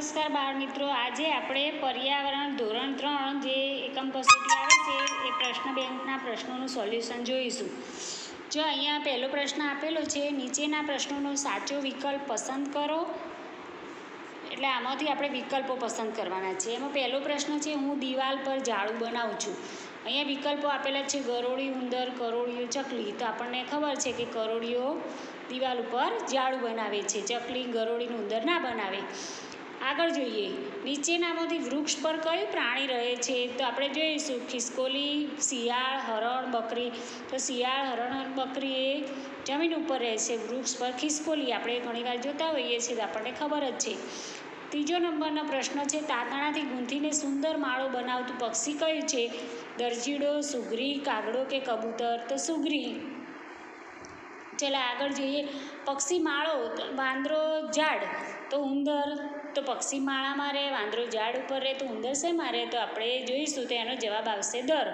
નમસ્કાર બાળ મિત્રો. આજે આપણે પર્યાવરણ ધોરણ ત્રણ જે એકમ કસોટી આવે છે, એ પ્રશ્ન બેંકના પ્રશ્નોનું સોલ્યુશન જોઈશું. જો અહીંયા પહેલો પ્રશ્ન આપેલો છે, નીચેના પ્રશ્નોનો સાચો વિકલ્પ પસંદ કરો. એટલે આમાંથી આપણે વિકલ્પો પસંદ કરવાના છે. એમાં પહેલો પ્રશ્ન છે, હું દિવાલ પર ઝાડુ બનાવું છું. અહીંયા વિકલ્પો આપેલા છે, ગરોળી, ઉંદર, કરોળીઓ, ચકલી. તો આપણને ખબર છે કે કરોળીઓ દિવાલ ઉપર ઝાડુ બનાવે છે. ચકલી ગરોળીનું ઉંદર ના બનાવે. આગળ જોઈએ. નીચેનામાંથી વૃક્ષ પર કયું પ્રાણી રહે છે? તો આપણે જોઈશું ખિસકોલી, શિયાળ, હરણ, બકરી. તો શિયાળ, હરણ બકરી એ જમીન ઉપર રહે છે વૃક્ષ પર. ખિસકોલી આપણે ઘણીવાર જોતા હોઈએ છીએ તો આપણને ખબર જ છે. ત્રીજો નંબરનો પ્રશ્ન છે, તાતણાથી ગૂંથીને સુંદર માળો બનાવતું પક્ષી કયું છે? દરજીડો, સુગરી, કાગડો કે કબૂતર? તો સુગરી. ચાલો આગળ જોઈએ. પક્ષી માળો, વાંદરો ઝાડ. તો ઉંદર તો પક્ષી માળામાં રહે, વાંદરો ઝાડ ઉપર રહે. તો ઉંદર શેમાં રહે? તો આપણે જોઈશું તો એનો જવાબ આવશે દર.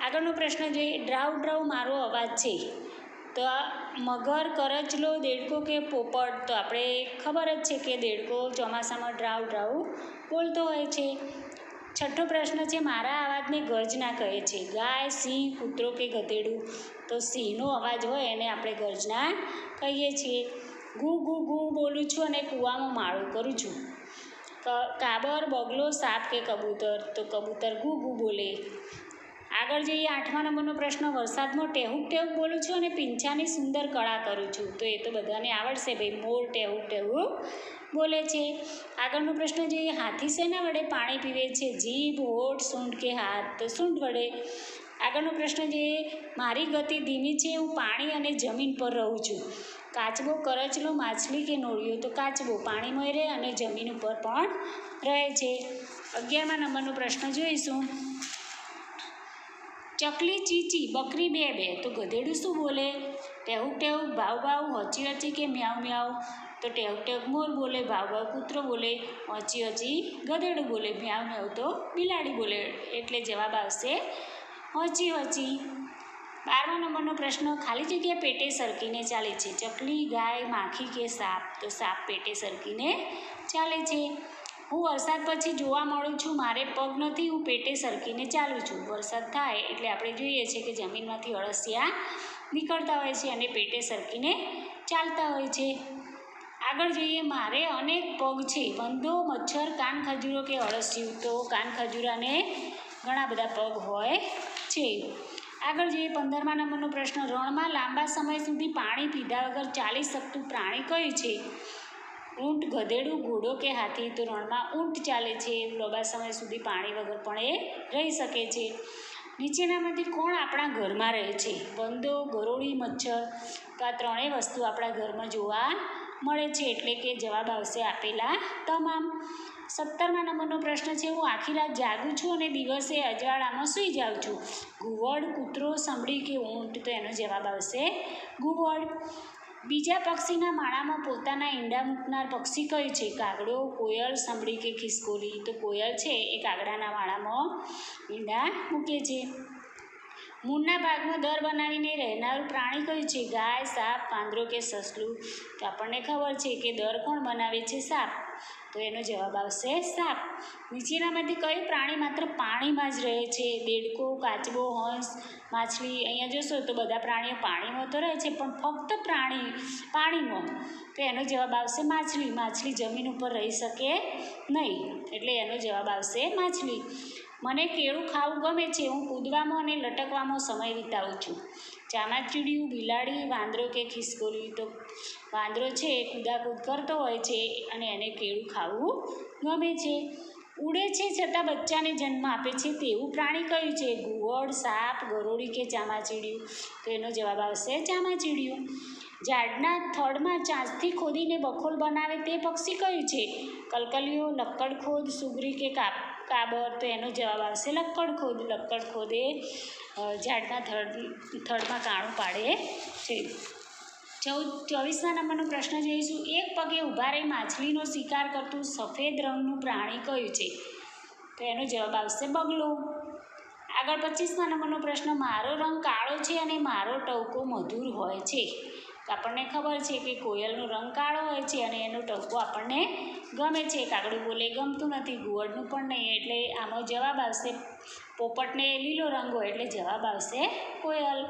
આગળનો પ્રશ્ન જોઈએ. ડ્રાઉ ડ્રાઉ મારો અવાજ છે. તો આ મગર, કરચલો, દેડકો કે પોપટ? તો આપણે ખબર જ છે કે દેડકો ચોમાસામાં ડ્રાઉ ડ્રાઉ બોલતો હોય છે. છઠ્ઠો પ્રશ્ન છે, મારા અવાજને ગર્જના કહે છે. ગાય, સિંહ, કૂતરો કે ગધેડું? તો સિંહનો અવાજ હોય એને આપણે ગર્જના કહીએ છીએ. ગુ ગુ ગુ બોલું છું અને કૂવામાં માળું કરું છું. કાબર, બગલો, સાપ કે કબૂતર? તો કબૂતર ગુ ગુ બોલે. આગળ જઈએ, આઠમા નંબરનો પ્રશ્ન વરસાદમાં ટેહુક ટેહુક બોલું છું અને પીંછાની સુંદર કળા કરું છું. તો એ તો બધાને આવડશે ભાઈ, મોર ટેહુક ટેહુક બોલે છે. આગળનો પ્રશ્ન જોઈએ, હાથી શેના વડે પાણી પીવે છે? જીભ, હોઠ, સૂંઢ કે હાથ? તો સૂંઢ વડે. આગળનો પ્રશ્ન જોઈએ, મારી ગતિ ધીમી છે, હું પાણી અને જમીન પર રહું છું. કાચબો, કરચલો, માછલી કે નોળિયો? તો કાચબો પાણીમાં રહે અને જમીન ઉપર પણ રહે છે. અગિયારમા નંબરનો પ્રશ્ન જોઈશું. ચકલી ચીચી, બકરી બે બે. તો ગધેડું શું બોલે? ટેહુક ટેહુક ભાવ ભાવ હચી હચી કે મ્યાવ મ્યાવ તો ટેહુક ટેહુક મોર બોલે ભાવ ભાવ કૂતરો બોલે, હચી હચી ગધેડું બોલે મ્યાવ મ્યાવ તો બિલાડી બોલે. એટલે જવાબ આવશે હચી હચી. બારમા નંબરનો પ્રશ્ન, ખાલી જગ્યા પેટે સરકીને ચાલે છે. ચકલી, ગાય, માખી કે સાપ? તો સાપ પેટે સરકીને ચાલે છે. હું વરસાદ પછી જોવા મળું છું, મારે પગ નથી, હું પેટે સરકીને ચાલું છું. વરસાદ થાય એટલે આપણે જોઈએ છીએ કે જમીનમાંથી અળસિયા નીકળતા હોય છે અને પેટે સરકીને ચાલતા હોય છે. આગળ જોઈએ, મારે અનેક પગ છે. વંદો, મચ્છર, કાન ખજૂરો કે અળસિયું તો કાન ખજૂરાને ઘણા બધા પગ હોય છે. આગળ જોઈએ, પંદરમા નંબરનો પ્રશ્ન, રણમાં લાંબા સમય સુધી પાણી પીધા વગર ચાલી શકતું પ્રાણી કયું છે? ઊંટ ગધેડું, ઘોડો કે હાથી તો રણમાં ઊંટ ચાલે છે લાંબા સમય સુધી પાણી વગર પણ એ રહી શકે છે. નીચેનામાંથી કોણ આપણા ઘરમાં રહે છે? બંદો, ગરોળી, મચ્છર તો આ ત્રણેય વસ્તુ આપણા ઘરમાં જોવા મળે છે એટલે કે જવાબ આવશે આપેલા તમામ. સત્તરમા નંબરનો પ્રશ્ન છે, હું આખી રાત જાગું છું અને દિવસે અજવાળામાં સૂઈ જાઉં છું. ઘુવડ કૂતરો, સંભળી કે ઊંટ? તો એનો જવાબ આવશે ઘુવડ બીજા પક્ષીના માળામાં પોતાના ઈંડા મૂકનાર પક્ષી કયું છે? કાગડો, કોયલ, સંભળી કે ખિસકોલી? તો કોયલ છે એ કાગડાના માળામાં ઈંડા મૂકે છે. મૂળના ભાગમાં દર બનાવીને રહેનારું પ્રાણી કયું છે? ગાય, સાપ, પાંદરો કે સસલું? તો આપણને ખબર છે કે દર કોણ બનાવે છે સાપ? તો એનો જવાબ આવશે સાપ. નીચેનામાંથી કયું પ્રાણી માત્ર પાણીમાં જ રહે છે? દેડકો કાચબો, હંસ, માછલી, અહીંયા જોશો તો બધા પ્રાણીઓ પાણીમાં તો રહે છે, પણ ફક્ત પ્રાણી, પાણીમાં. તો એનો જવાબ આવશે માછલી. માછલી જમીન ઉપર રહી શકે નહીં. એટલે એનો જવાબ આવશે માછલી. મને કેળું ખાવું ગમે છે, હું કૂદવામાં અને લટકવામાં સમય વિતાવું છું. ચામાચીડિયું, બિલાડી, વાંદરો કે ખિસકોલી તો વાંદરો છે એ કૂદાકૂદ કરતો હોય છે અને એને કેળું ખાવું ગમે છે. ઉડે છે છતાં બચ્ચાને જન્મ આપે છે તેવું પ્રાણી કયું છે? ઘુવડ સાપ, ગરોળી કે ચામાચીડિયું? તો એનો જવાબ આવશે ચામાચીડિયું. ઝાડના થડમાં ચાંચથી ખોદીને બખોલ બનાવે તે પક્ષી કયું છે? કલકલિયો લક્કડખોદ સુગરી કે કાપ? કાબર તો એનો જવાબ આવશે લક્કડ ખોદ, લક્કડ ખોદે ઝાડના થડ, થડમાં કાણું પાડે છે. ચૌદ ચોવીસમા નંબરનો પ્રશ્ન જોઈશું. એક પગે ઊભા રહી માછલીનો શિકાર કરતું સફેદ રંગનું પ્રાણી કયું છે? તો એનો જવાબ આવશે બગલો. આગળ પચીસમા નંબરનો પ્રશ્ન, મારો રંગ કાળો છે અને મારો ટવકો મધુર હોય છે? આપણને ખબર છે કે કોયલનો રંગ કાળો હોય છે અને એનો ટવકો આપણને ગમે છે કાગડું બોલે, ગમતું નથી ઘુવડનું પણ નહીં, એટલે આનો જવાબ આવશે પોપટને લીલો રંગ હોય, એટલે જવાબ આવશે કોયલ.